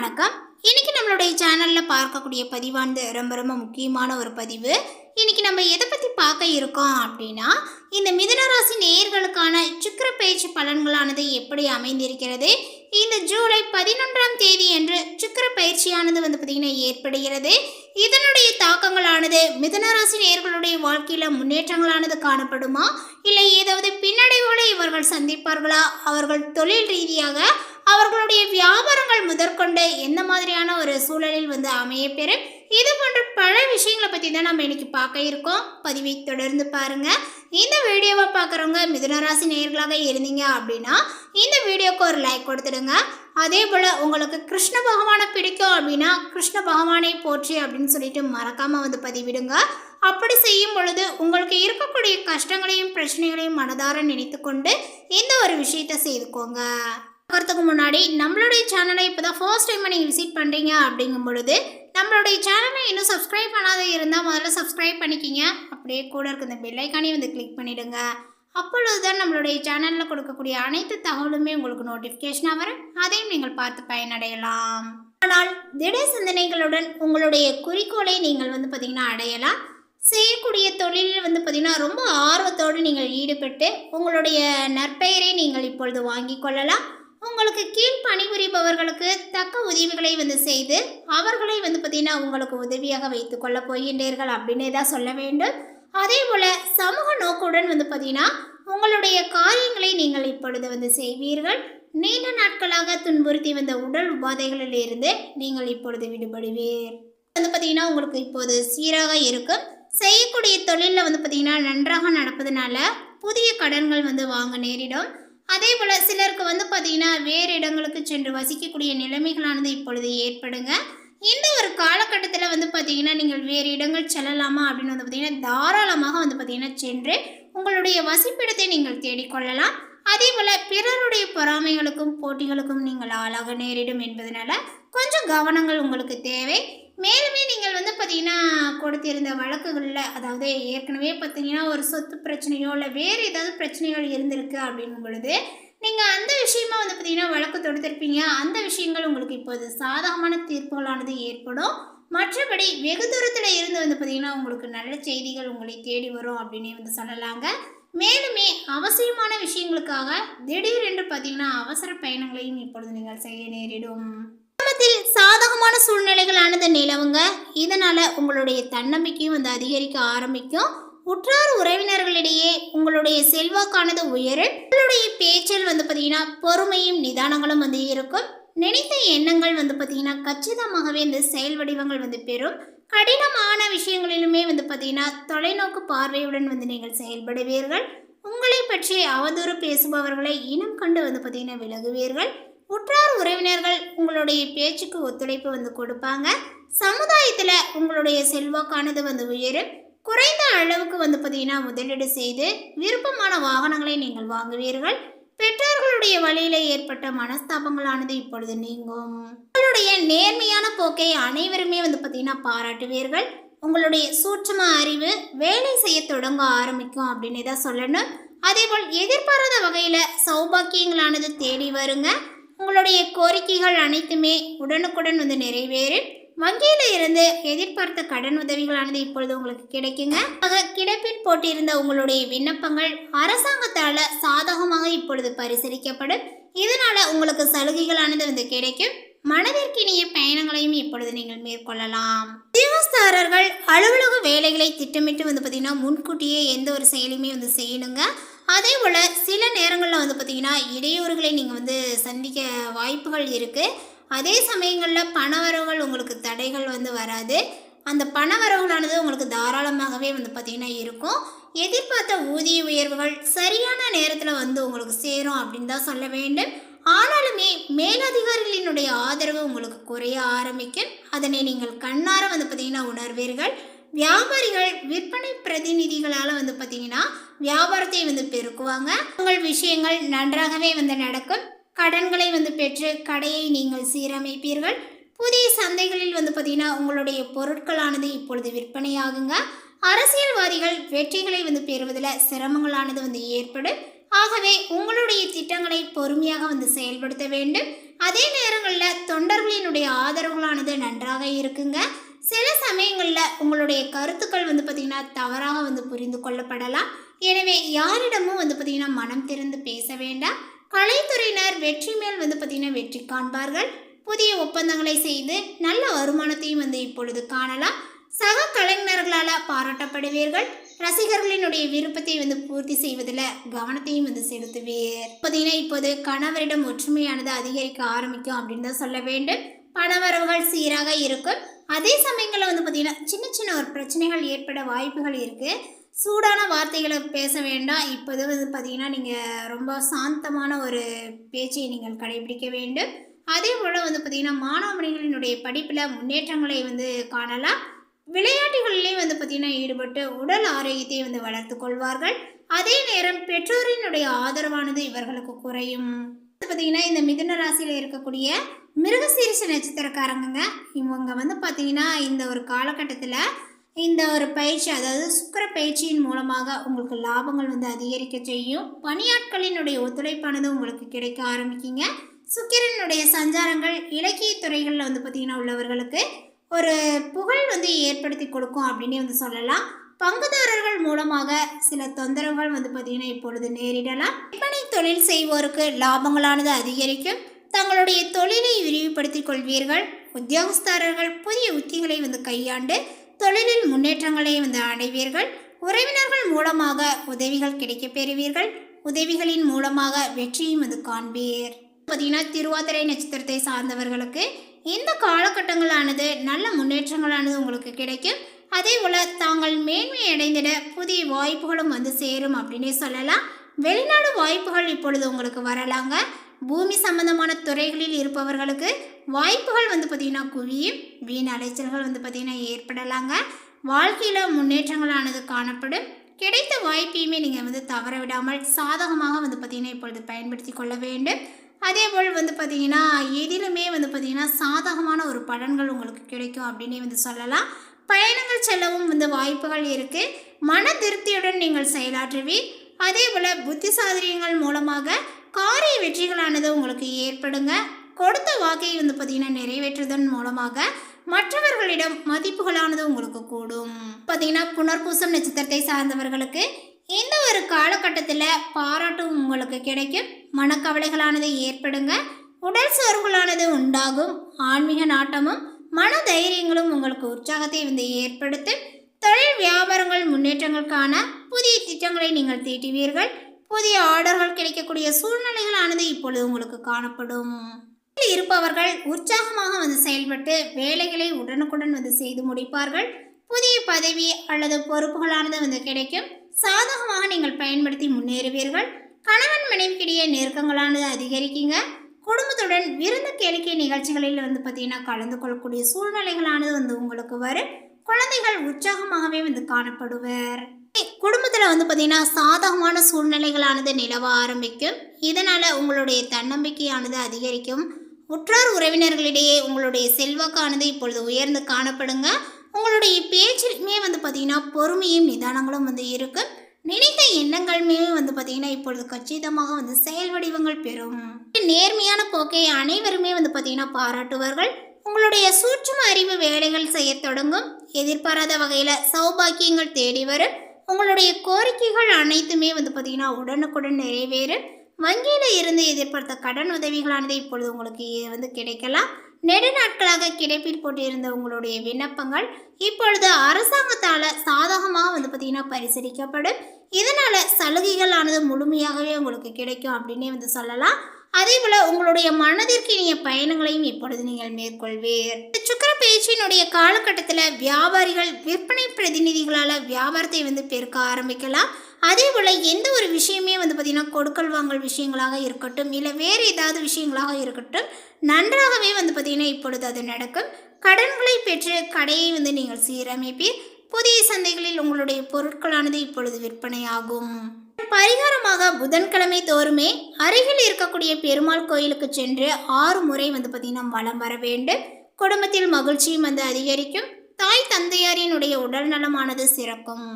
வணக்கம். இன்னைக்கு நம்மளுடைய சேனல்ல பார்க்கக்கூடிய பதிவானது ரொம்ப ரொம்ப முக்கியமான ஒரு பதிவு. இன்னைக்கு நம்ம எதை பத்தி பார்க்க இருக்கோம் அப்படின்னா இந்த மிதுனராசி நேயர்களுக்கான சுக்கர பயிற்சி பலன்களானது எப்படி அமைந்திருக்கிறது? இந்த ஜூலை பதினொன்றாம் தேதி என்று சுக்கிர பயிற்சியானது வந்து பார்த்திங்கன்னா ஏற்படுகிறது. இதனுடைய தாக்கங்களானது மிதுன நேர்களுடைய வாழ்க்கையில் வாழ்க்கையில முன்னேற்றங்களானது காணப்படுமா? இல்லை ஏதாவது பின்னடைவுகளை இவர்கள் சந்திப்பார்களா? அவர்கள் தொழில் ரீதியாக அவர்களுடைய வியாபாரங்கள் முதற்கொண்டு எந்த மாதிரியான ஒரு சூழலில் வந்து அமையப்பெறும் இது போன்ற பல விஷயங்களை பற்றி தான் நம்ம இன்னைக்கு பார்க்க இருக்கோம். பதிவை தொடர்ந்து பாருங்க. இந்த வீடியோவை பார்க்குறவங்க மிதுனராசி நேயர்களாக இருந்தீங்க அப்படின்னா இந்த வீடியோக்கு ஒரு லைக் கொடுத்துடுங்க. அதே போல் உங்களுக்கு கிருஷ்ண பகவானை பிடிக்கும் அப்படின்னா கிருஷ்ண பகவானை போற்றி அப்படின்னு சொல்லிட்டு மறக்காமல் வந்து பதிவிடுங்க. அப்படி செய்யும் பொழுது உங்களுக்கு இருக்கக்கூடிய கஷ்டங்களையும் பிரச்சனைகளையும் மனதார நினைத்து கொண்டு இந்த ஒரு விஷயத்தை செய்துக்கோங்க. பார்க்கறதுக்கு முன்னாடி நம்மளுடைய சேனலை இப்போ தான் ஃபர்ஸ்ட் டைம் நீங்கள் விசிட் பண்ணுறீங்க அப்படிங்கும் பொழுது நம்மளுடைய சேனலை இன்னும் சப்ஸ்கிரைப் பண்ணாத இருந்தால் முதல்ல சப்ஸ்கிரைப் பண்ணிக்கிங்க. அப்படியே கூட இருக்க இந்த பெல்லைக்கானே வந்து கிளிக் பண்ணிவிடுங்க அப்பொழுது தான் நம்மளுடைய சேனலில் கொடுக்கக்கூடிய அனைத்து தகவலுமே உங்களுக்கு நோட்டிஃபிகேஷனாக வரும். அதையும் நீங்கள் பார்த்து பயனடையலாம். ஆனால் திடீர் சிந்தனைகளுடன் உங்களுடைய குறிக்கோளை நீங்கள் வந்து பார்த்திங்கன்னா அடையலாம். செய்யக்கூடிய தொழிலில் வந்து பார்த்திங்கன்னா ரொம்ப ஆர்வத்தோடு நீங்கள் ஈடுபட்டு உங்களுடைய நற்பெயரை நீங்கள் இப்பொழுது வாங்கி கொள்ளலாம். உங்களுக்கு கீழ் பணிபுரிபவர்களுக்கு தக்க உதவிகளை வந்து செய்து அவர்களை வந்து பார்த்திங்கன்னா உங்களுக்கு உதவியாக வைத்து கொள்ள போகின்றீர்கள் அப்படின்னே தான் சொல்ல வேண்டும். அதே போல் சமூக நோக்குடன் வந்து பார்த்திங்கன்னா உங்களுடைய காரியங்களை நீங்கள் இப்பொழுது வந்து செய்வீர்கள். நீண்ட நாட்களாக துன்புறுத்தி வந்த உடல் உபாதைகளில் இருந்து நீங்கள் இப்பொழுது விடுபடுவீர். வந்து பார்த்திங்கன்னா உங்களுக்கு இப்போது சீராக இருக்கும். செய்யக்கூடிய தொழிலில் வந்து பார்த்திங்கன்னா நன்றாக நடப்பதனால புதிய கடன்கள் வந்து வாங்க நேரிடும். அதே போல் சிலருக்கு வந்து பார்த்திங்கன்னா வேறு இடங்களுக்கு சென்று வசிக்கக்கூடிய நிலைமைகளானது இப்பொழுது ஏற்படுங்க. இந்த ஒரு காலகட்டத்தில் வந்து பார்த்திங்கன்னா நீங்கள் வேறு இடங்கள் செல்லலாமா அப்படின்னு வந்து பார்த்திங்கன்னா தாராளமாக வந்து பார்த்திங்கன்னா சென்று உங்களுடைய வசிப்பிடத்தை நீங்கள் தேடிக்கொள்ளலாம். அதே போல் பிறருடைய பொறாமைகளுக்கும் போட்டிகளுக்கும் நீங்கள் ஆளாக நேரிடும் என்பதனால கொஞ்சம் கவனங்கள் உங்களுக்கு தேவை. மேலுமே நீங்கள் வந்து பார்த்தீங்கன்னா கொடுத்திருந்த வழக்குகளில் அதாவது ஏற்கனவே பார்த்தீங்கன்னா ஒரு சொத்து பிரச்சனையோ இல்லை வேறு ஏதாவது பிரச்சனைகள் இருந்திருக்கு அப்படிங்கும் பொழுது நீங்கள் அந்த விஷயமா வந்து பார்த்தீங்கன்னா வழக்கு தொடுத்திருப்பீங்க. அந்த விஷயங்கள் உங்களுக்கு இப்போது சாதகமான தீர்ப்புகளானது ஏற்படும். மற்றபடி வெகு தூரத்தில் இருந்து வந்து பார்த்தீங்கன்னா உங்களுக்கு நல்ல செய்திகள் உங்களை தேடி வரும் அப்படின்னு வந்து சொல்லலாங்க. மேலுமே அவசியமான விஷயங்களுக்காக திடீரென்று பார்த்தீங்கன்னா அவசர பயணங்களையும் இப்பொழுது நீங்கள் செய்ய நேரிடும். குடும்பத்தில் சாதகமான சூழ்நிலைகளானது நிலவுங்க. இதனால உங்களுடைய தன்னம்பிக்கையும் வந்து அதிகரிக்க ஆரம்பிக்கும். உற்றார் உறவினர்களிடையே உங்களுடைய செல்வாக்கானது உயரும். உங்களுடைய பேச்சில் வந்து பார்த்தீங்கன்னா பொறுமையும் நிதானங்களும் வந்து இருக்கும். நினைத்த எண்ணங்கள் வந்து பார்த்தீங்கன்னா கச்சிதமாகவே இந்த செயல் வடிவங்கள் வந்து பெறும். கடினமான விஷயங்களிலுமே வந்து பார்த்தீங்கன்னா தொலைநோக்கு பார்வையுடன் வந்து நீங்கள் செயல்படுவீர்கள். உங்களை பற்றி அவதூறு பேசுபவர்களை இனம் கண்டு வந்து பார்த்தீங்கன்னா விலகுவீர்கள். உற்றார் உறவினர்கள் உங்களுடைய பேச்சுக்கு ஒத்துழைப்பு வந்து கொடுப்பாங்க. சமுதாயத்தில் உங்களுடைய செல்வாக்கானது வந்து உயரும். குறைந்த அளவுக்கு வந்து பார்த்தீங்கன்னா முதலீடு செய்து விருப்பமான வாகனங்களை நீங்கள் வாங்குவீர்கள். பெற்றோர்களுடைய வழியில் ஏற்பட்ட மனஸ்தாபங்களானது இப்பொழுது நீங்கும். உங்களுடைய நேர்மையான போக்கை அனைவருமே வந்து பார்த்தீங்கன்னா பாராட்டுவீர்கள். உங்களுடைய சூட்சம அறிவு வேலை செய்ய தொடங்க ஆரம்பிக்கும் அப்படின்னு தான் சொல்லணும். அதேபோல் எதிர்பாராத வகையில் சௌபாக்கியங்களானது தேடி வருங்க. உங்களுடைய கோரிக்கைகள் அனைத்துமே உடனுக்குடன் வந்து நிறைவேறும் வங்கியில் இருந்து எதிர்பார்த்த கடன் உதவிகளானது இப்பொழுது உங்களுக்கு கிடைக்குங்க. ஆக கிடப்பில் போட்டிருந்த உங்களுடைய விண்ணப்பங்கள் அரசாங்கத்தால் சாதகமாக இப்பொழுது பரிசீலிக்கப்படும். இதனால் உங்களுக்கு சலுகைகளானது வந்து கிடைக்கும். மனதிற்கினிய பயணங்களையும் இப்பொழுது நீங்கள் மேற்கொள்ளலாம்? உத்தியோகஸ்தாரர்கள் அலுவலக வேலைகளை திட்டமிட்டு வந்து பார்த்திங்கன்னா முன்கூட்டியே எந்த ஒரு செயலையுமே வந்து செய்யணுங்க. அதே போல் சில நேரங்களில் வந்து பார்த்திங்கன்னா இடையூறுகளை நீங்கள் வந்து சந்திக்க வாய்ப்புகள் இருக்குது அதே சமயங்களில் பணவரவுகள் உங்களுக்கு தடைகள் வந்து வராது. அந்த பண வரவுகளானது உங்களுக்கு தாராளமாகவே வந்து பார்த்திங்கன்னா இருக்கும். எதிர்பார்த்த ஊதிய உயர்வுகள் சரியான நேரத்தில் வந்து உங்களுக்கு சேரும் அப்படின்னு தான் சொல்ல வேண்டும். ஆனாலுமே மேலதிகாரிகளினுடைய ஆதரவு உங்களுக்கு குறைய ஆரம்பிக்கும். அதனை நீங்கள் கண்ணார வந்து பார்த்தீங்கன்னா உணர்வீர்கள். வியாபாரிகள் விற்பனை பிரதிநிதிகளால் வந்து பார்த்தீங்கன்னா வியாபாரத்தை வந்து பெருக்குவாங்க. உங்கள் விஷயங்கள் நன்றாகவே வந்து நடக்கும். கடன்களை வந்து பெற்று கடையை நீங்கள் சீரமைப்பீர்கள். புதிய சந்தைகளில் வந்து பார்த்தீங்கன்னா உங்களுடைய பொருட்களானது இப்பொழுது விற்பனையாகுங்க. அரசியல்வாதிகள் வெற்றிகளை வந்து பெறுவதில் சிரமங்களானது வந்து ஏற்படும். ஆகவே உங்களுடைய திட்டங்களை பொறுமையாக வந்து செயல்படுத்த வேண்டும். அதே நேரங்களில் தொண்டர்களினுடைய ஆதரவுகளானது நன்றாக இருக்குங்க. சில சமயங்களில் உங்களுடைய கருத்துக்கள் வந்து பார்த்திங்கன்னா தவறாக வந்து புரிந்து கொள்ளப்படலாம். எனவே யாரிடமும் வந்து பார்த்திங்கன்னா மனம் திறந்து பேச வேண்டாம். கலைத்துறையினர் வெற்றி மேல் வந்து பார்த்திங்கன்னா வெற்றி காண்பார்கள். புதிய ஒப்பந்தங்களை செய்து நல்ல வருமானத்தையும் வந்து இப்பொழுது காணலாம். சக கலைஞர்களால் பாராட்டப்படுவீர்கள். ரசிகர்களினுடைய விருப்பத்தை வந்து பூர்த்தி செய்வதில் கவனத்தையும் வந்து செலுத்துவீர். பார்த்தீங்கன்னா இப்போது கணவரிடம் ஒற்றுமையானது அதிகரிக்க ஆரம்பிக்கும் அப்படின்னு தான் சொல்ல வேண்டும். பணவரவுகள் சீராக இருக்கும். அதே சமயங்களில் வந்து பார்த்திங்கன்னா சின்ன சின்ன ஒரு பிரச்சனைகள் ஏற்பட வாய்ப்புகள் இருக்குது சூடான வார்த்தைகளை பேச வேண்டாம். இப்போது வந்து பார்த்தீங்கன்னா நீங்கள் ரொம்ப சாந்தமான ஒரு பேச்சை நீங்கள் கடைபிடிக்க வேண்டும். அதே போல் வந்து பார்த்தீங்கன்னா மாணவமணிகளினுடைய படிப்பில் முன்னேற்றங்களை வந்து காணலாம். விளையாட்டுகளிலே வந்து பார்த்திங்கன்னா ஈடுபட்டு உடல் ஆரோக்கியத்தை வந்து வளர்த்து கொள்வார்கள். அதே நேரம் பெற்றோரினுடைய ஆதரவானது இவர்களுக்கு குறையும். பார்த்தீங்கன்னா இந்த மிதுன ராசியில் இருக்கக்கூடிய மிருகசீரிச நட்சத்திரக்காரங்க இவங்க வந்து பார்த்திங்கன்னா இந்த ஒரு காலகட்டத்தில் இந்த ஒரு பயிற்சி அதாவது சுக்கர பயிற்சியின் மூலமாக உங்களுக்கு லாபங்கள் வந்து அதிகரிக்க செய்யும். பணியாட்களினுடைய ஒத்துழைப்பானது உங்களுக்கு கிடைக்க ஆரம்பிக்குங்க. சுக்கிரனுடைய சஞ்சாரங்கள் இலக்கிய துறைகளில் வந்து பார்த்திங்கன்னா உள்ளவர்களுக்கு ஒரு புகழ் வந்து ஏற்படுத்தி கொடுக்கும் அப்படின்னே வந்து சொல்லலாம். பங்குதாரர்கள் மூலமாக சில தொந்தரவுகள் வந்து பார்த்திங்கன்னா இப்பொழுது நேரிடலாம். விற்பனை தொழில் செய்வோருக்கு லாபங்களானது அதிகரிக்கும். தங்களுடைய தொழிலை விரிவுபடுத்திக் கொள்வீர்கள். உத்தியோகஸ்தாரர்கள் புதிய உத்திகளை வந்து கையாண்டு தொழிலில் முன்னேற்றங்களை வந்து அடைவீர்கள். உறவினர்கள் மூலமாக உதவிகள் கிடைக்கப் பெறுவீர்கள் உதவிகளின் மூலமாக வெற்றியும் வந்து காண்பீர். பார்த்தீங்கன்னா திருவாதிரை நட்சத்திரத்தை சார்ந்தவர்களுக்கு இந்த காலகட்டங்களானது நல்ல முன்னேற்றங்களானது உங்களுக்கு கிடைக்கும். அதே போல் தாங்கள் மேன்மை அடைந்திட புதிய வாய்ப்புகளும் வந்து சேரும் அப்படின்னே சொல்லலாம். வெளிநாடு வாய்ப்புகள் இப்பொழுது உங்களுக்கு வரலாங்க. பூமி சம்பந்தமான துறைகளில் இருப்பவர்களுக்கு வாய்ப்புகள் வந்து பார்த்திங்கன்னா குவியும் வீண் அலைச்சல்கள் வந்து பார்த்திங்கன்னா ஏற்படலாங்க. வாழ்க்கையில் முன்னேற்றங்களானது காணப்படும். கிடைத்த வாய்ப்பையுமே நீங்கள் வந்து தவற விடாமல் சாதகமாக வந்து பார்த்திங்கன்னா இப்பொழுது பயன்படுத்தி கொள்ள வேண்டும். அதே போல் வந்து பார்த்திங்கன்னா எதிலுமே வந்து பார்த்திங்கன்னா சாதகமான ஒரு பலன்கள் உங்களுக்கு கிடைக்கும் அப்படின்னே வந்து சொல்லலாம். பயணங்கள் செல்லவும் வந்து வாய்ப்புகள் இருக்குது மன திருப்தியுடன் நீங்கள் செயலாற்றுவீர். அதே போல் புத்தி சாதரியங்கள் மூலமாக காரிய வெற்றிகளானது உங்களுக்கு ஏற்படுங்க. கொடுத்த வாக்கை வந்து பார்த்திங்கன்னா நிறைவேற்றுவதன் மூலமாக மற்றவர்களிடம் மதிப்புகளானது உங்களுக்கு கூடும். பார்த்தீங்கன்னா புனர்பூசம் நட்சத்திரத்தை சார்ந்தவர்களுக்கு இந்த ஒரு காலகட்டத்தில் பாராட்டும் உங்களுக்கு கிடைக்கும். மனக்கவலைகளானது ஏற்படுங்க. உடல் சோர்வுகளானது உண்டாகும். ஆன்மீக நாட்டமும் மன தைரியங்களும் உங்களுக்கு உற்சாகத்தை வந்து ஏற்படுத்தும். தொழில் வியாபாரங்கள் முன்னேற்றங்களுக்கான புதிய திட்டங்களை நீங்கள் தீட்டுவீர்கள். புதிய ஆர்டர்கள் கிடைக்கக்கூடிய சூழ்நிலைகளானது இப்பொழுது உங்களுக்கு காணப்படும். இருப்பவர்கள் உற்சாகமாக வந்து செயல்பட்டு வேலைகளை உடனுக்குடன் வந்து செய்து முடிப்பார்கள். புதிய பதவி அல்லது பொறுப்புகளானது வந்து கிடைக்கும். சாதகமாக நீங்கள் பயன்படுத்தி முன்னேறுவீர்கள். கணவன் மனைவிக்கிடையே நெருக்கங்களானது அதிகரிக்குங்க. குடும்பத்துடன் விருந்து கேளிக்கை நிகழ்ச்சிகளில் வந்து பார்த்தீங்கன்னா கலந்து கொள்ளக்கூடிய சூழ்நிலைகளானது வந்து உங்களுக்கு வரும். குழந்தைகள் உற்சாகமாகவே வந்து காணப்படுவர். குடும்பத்தில் வந்து பார்த்தீங்கன்னா சாதகமான சூழ்நிலைகளானது நிலவ ஆரம்பிக்கும். இதனால் உங்களுடைய தன்னம்பிக்கையானது அதிகரிக்கும். உற்றார் உறவினர்களிடையே உங்களுடைய செல்வாக்கானது இப்பொழுது உயர்ந்து காணப்படுங்க. உங்களுடைய பேச்சிலுமே வந்து பார்த்திங்கன்னா பொறுமையும் நிதானங்களும் வந்து இருக்குது நினைத்த எண்ணங்களுமே வந்து பார்த்தீங்கன்னா இப்பொழுது கச்சிதமாக வந்து செயல் வடிவங்கள் பெறும். நேர்மையான போக்கை அனைவருமே வந்து பார்த்தீங்கன்னா பாராட்டுவார்கள். உங்களுடைய சூட்சும அறிவு வேலைகள் செய்ய தொடங்கும். எதிர்பாராத வகையில் சௌபாக்கியங்கள் தேடி வரும். உங்களுடைய கோரிக்கைகள் அனைத்துமே வந்து பார்த்தீங்கன்னா உடனுக்குடன் நிறைவேறும். வங்கியில் இருந்து எதிர்பார்த்த கடன் உதவிகளானது இப்பொழுது உங்களுக்கு வந்து கிடைக்கலாம். நெடு நாட்களாக கிடைப்பில் போட்டிருந்த உங்களுடைய விண்ணப்பங்கள் இப்பொழுது அரசாங்கத்தால் சாதகமாக வந்து பார்த்திங்கன்னா பரிசீலிக்கப்படும். இதனால் சலுகைகளானது முழுமையாகவே உங்களுக்கு கிடைக்கும் அப்படின்னே வந்து சொல்லலாம். அதே போல் உங்களுடைய மனதிற்கு இனிய பயணங்களையும் இப்பொழுது நீங்கள் மேற்கொள்வீர். சுக்கர பேச்சினுடைய காலகட்டத்தில் வியாபாரிகள் விற்பனை பிரதிநிதிகளால் வியாபாரத்தை வந்து பெருக்க ஆரம்பிக்கலாம். அதே போல் எந்த ஒரு விஷயமே வந்து பார்த்திங்கன்னா கொடுக்கல் வாங்கல் விஷயங்களாக இருக்கட்டும் இல்லை வேறு ஏதாவது விஷயங்களாக இருக்கட்டும் நன்றாகவே வந்து பார்த்திங்கன்னா இப்பொழுது அது நடக்கும். கடன்களை பெற்று கடையை வந்து நீங்கள் சீரமைப்பீர். புதிய சந்தைகளில் உங்களுடைய பொருட்களானது இப்பொழுது விற்பனையாகும். பரிகாரமாக புதன்கிழமை தோறுமே அருகில் இருக்கக்கூடிய பெருமாள் கோயிலுக்கு சென்று ஆறு முறை வந்து பார்த்திங்கன்னா வலம் வர வேண்டும். குடும்பத்தில் மகிழ்ச்சியும் வந்து அதிகரிக்கும். தாய் தந்தையாரினுடைய உடல் நலமானது சிறக்கும்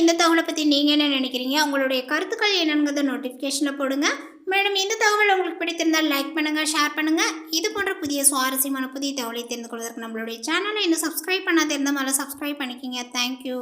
இந்த தகவலை பற்றி நீங்கள் என்ன நினைக்கிறீங்க? உங்களுடைய கருத்துக்கள் என்னங்கிறத நோட்டிஃபிகேஷனில் போடுங்க. மேடம் இந்த தகவல் உங்களுக்கு பிடித்திருந்தால் லைக் பண்ணுங்கள் ஷேர் பண்ணுங்கள் இது போன்ற புதிய சுவாரஸ்யமான புதிய தகவலை தெரிந்து கொள்வதற்கு நம்மளுடைய சேனலை இன்னும் சப்ஸ்கிரைப் பண்ணாத இருந்தால் மேலே சப்ஸ்கிரைப் பண்ணிக்கிங்க. தேங்க்யூ